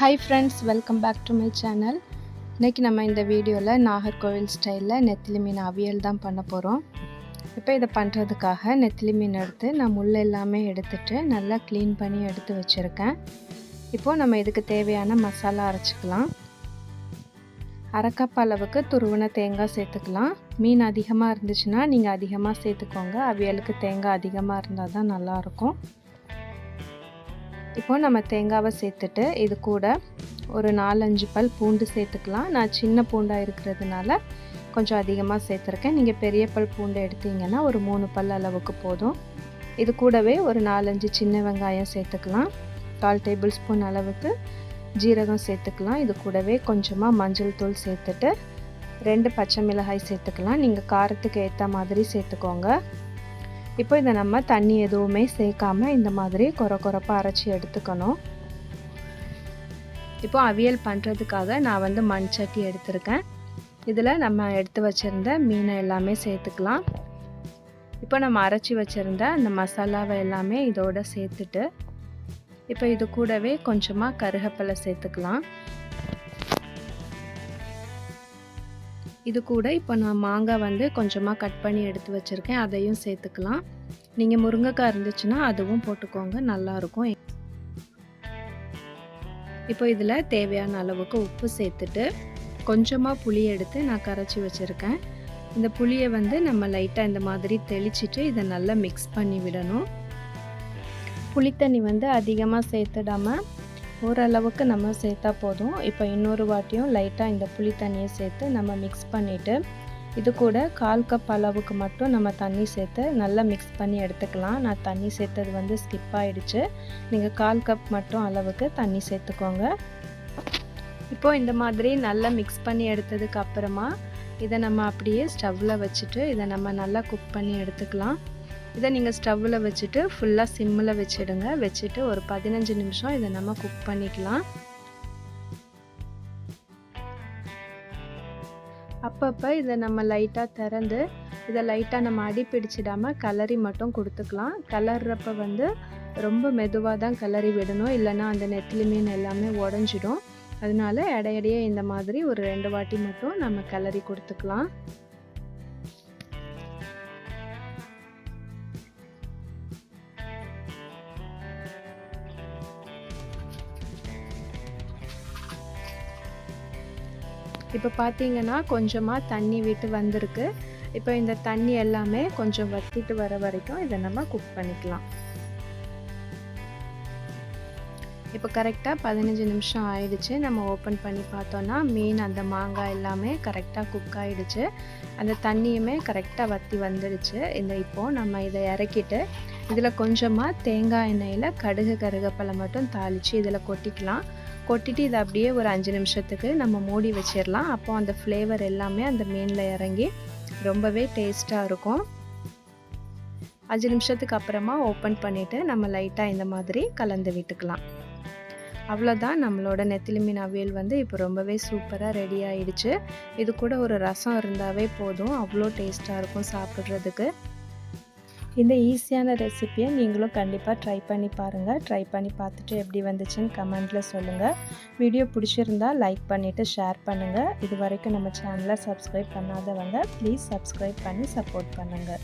Hi friends welcome back to my channel இன்றைக்கி நம்ம இந்த வீடியோவில் நாகர்கோவில் ஸ்டைலில் நெத்திலி மீன் அவியல் தான் பண்ண போகிறோம் இப்போ இதை பண்ணுறதுக்காக நெத்திலி மீன் எடுத்து நான் முள் எல்லாமே எடுத்துட்டு நல்லா க்ளீன் பண்ணி எடுத்து வச்சுருக்கேன். இப்போது நம்ம இதுக்கு தேவையான மசாலா அரைச்சிக்கலாம். அரைக்கப் அளவுக்கு துருவின தேங்காய் சேர்த்துக்கலாம். மீன் அதிகமாக இருந்துச்சுன்னா நீங்கள் அதிகமாக சேர்த்துக்கோங்க. அவியலுக்கு தேங்காய் அதிகமாக இருந்தால் தான் நல்லாயிருக்கும் இப்போ நம்ம தேங்காவை சேர்த்துட்டு இது கூட ஒரு நாலஞ்சு பல் பூண்டு சேர்த்துக்கலாம். நான் சின்ன பூண்டாக இருக்கிறதுனால கொஞ்சம் அதிகமாக சேர்த்துருக்கேன். நீங்கள் பெரிய பல் பூண்டு எடுத்தீங்கன்னா ஒரு மூணு பல் அளவுக்கு போதும். இது கூடவே ஒரு நாலஞ்சு சின்ன வெங்காயம் சேர்த்துக்கலாம். கால் டேபிள் ஸ்பூன் அளவுக்கு ஜீரகம் சேர்த்துக்கலாம். இது கூடவே கொஞ்சமாக மஞ்சள் தூள் சேர்த்துட்டு ரெண்டு பச்சை மிளகாய் சேர்த்துக்கலாம். நீங்கள் காரத்துக்கு ஏற்ற மாதிரி சேர்த்துக்கோங்க. இப்போ இதை நம்ம தண்ணி எதுவுமே சேர்க்காம இந்த மாதிரி குறை குறைப்பாக அரைச்சி எடுத்துக்கணும். இப்போ அவியல் பண்ணுறதுக்காக நான் வந்து மண் சட்டி எடுத்திருக்கேன். இதில் நம்ம எடுத்து வச்சுருந்த மீனை எல்லாமே சேர்த்துக்கலாம். இப்போ நம்ம அரைச்சி வச்சுருந்த அந்த மசாலாவை எல்லாமே இதோட சேர்த்துட்டு இப்போ இது கூடவே கொஞ்சமாக கருகப்பிலை சேர்த்துக்கலாம். இது கூட இப்போ நான் மாங்காய் வந்து கொஞ்சமாக கட் பண்ணி எடுத்து வச்சுருக்கேன். அதையும் சேர்த்துக்கலாம். நீங்கள் முருங்கைக்காய் இருந்துச்சுன்னா அதுவும் போட்டுக்கோங்க. நல்லாயிருக்கும் இப்போ இதில் தேவையான அளவுக்கு உப்பு சேர்த்துட்டு கொஞ்சமாக புளி எடுத்து நான் கரைச்சி வச்சுருக்கேன். இந்த புளியை வந்து நம்ம லைட்டாக இந்த மாதிரி தெளிச்சிட்டு இதை நல்லா மிக்ஸ் பண்ணி விடணும். புளித்தண்ணி வந்து அதிகமாக சேர்த்துடாமல் ஓரளவுக்கு நம்ம சேர்த்தா போதும். இப்போ இன்னொரு வாட்டியும் லைட்டாக இந்த புளி தண்ணியை சேர்த்து நம்ம மிக்ஸ் பண்ணிவிட்டு இது கூட கால் கப் அளவுக்கு மட்டும் நம்ம தண்ணி சேர்த்து நல்லா மிக்ஸ் பண்ணி எடுத்துக்கலாம். நான் தண்ணி சேர்த்தது வந்து ஸ்கிப் ஆகிடுச்சு நீங்கள் கால் கப் மட்டும் அளவுக்கு தண்ணி சேர்த்துக்கோங்க. இப்போது இந்த மாதிரி நல்லா மிக்ஸ் பண்ணி எடுத்ததுக்கு அப்புறமா இதை நம்ம அப்படியே ஸ்டவ்வில் வச்சுட்டு இதை நம்ம நல்லா குக் பண்ணி எடுத்துக்கலாம். இதை நீங்கள் ஸ்டவ்வில் வச்சுட்டு ஃபுல்லாக சிம்மில் வச்சுடுங்க. வச்சுட்டு ஒரு பதினஞ்சு நிமிஷம் இதை நம்ம குக் பண்ணிக்கலாம். அப்பப்போ இதை நம்ம லைட்டாக திறந்து இதை லைட்டாக நம்ம அடி பிடிச்சிடாமல் கலரி மட்டும் கொடுத்துக்கலாம். கலர்றப்ப வந்து ரொம்ப மெதுவாக தான் கலரி விடணும். இல்லைன்னா அந்த நெத்திலி மீன் எல்லாமே உடஞ்சிடும். அதனால இடையிடையே இந்த மாதிரி ஒரு ரெண்டு வாட்டி மட்டும் நம்ம கலரி கொடுத்துக்கலாம். இப்போ பார்த்தீங்கன்னா கொஞ்சமாக தண்ணி விட்டு வந்திருக்கு. இப்போ இந்த தண்ணி எல்லாமே கொஞ்சம் வத்திட்டு வர வரைக்கும் இதை நம்ம குக் பண்ணிக்கலாம். இப்போ கரெக்டாக பதினஞ்சு நிமிஷம் ஆயிடுச்சு. நம்ம ஓப்பன் பண்ணி பார்த்தோன்னா மீன் அந்த மாங்காய் எல்லாமே கரெக்டாக குக் ஆகிடுச்சு அந்த தண்ணியுமே கரெக்டாக வற்றி வந்துடுச்சு. இந்த இப்போது நம்ம இதை இறக்கிட்டு இதில் கொஞ்சமாக தேங்காய் எண்ணெயில் கடுகு கருகப்பழம் மட்டும் தாளித்து இதில் கொட்டிக்கலாம். கொட்டிட்டு இதை அப்படியே ஒரு அஞ்சு நிமிஷத்துக்கு நம்ம மூடி வச்சிடலாம். அப்போ அந்த ஃப்ளேவர் எல்லாமே அந்த மீனில் இறங்கி ரொம்பவே டேஸ்ட்டாக இருக்கும். அஞ்சு நிமிஷத்துக்கு அப்புறமா ஓப்பன் பண்ணிவிட்டு நம்ம லைட்டாக இந்த மாதிரி கலந்து விட்டுக்கலாம். அவ்வளோதான் நம்மளோட நெத்திலி மீன் அவியல் வந்து இப்போ ரொம்பவே சூப்பராக ரெடி ஆயிடுச்சு. இது கூட ஒரு ரசம் இருந்தாவே போதும். அவ்வளோ டேஸ்ட்டாக இருக்கும் சாப்பிட்றதுக்கு. இந்த ஈஸியான ரெசிப்பியை நீங்களும் கண்டிப்பாக ட்ரை பண்ணி பாருங்கள் ட்ரை பண்ணி பார்த்துட்டு எப்படி வந்துச்சுன்னு கமெண்ட்டில் சொல்லுங்கள் வீடியோ பிடிச்சிருந்தா லைக் பண்ணிவிட்டு ஷேர் பண்ணுங்கள் இது வரைக்கும் நம்ம சேனலை சப்ஸ்கிரைப் பண்ணாதவங்க ப்ளீஸ் சப்ஸ்கிரைப் பண்ணி சப்போர்ட் பண்ணுங்கள்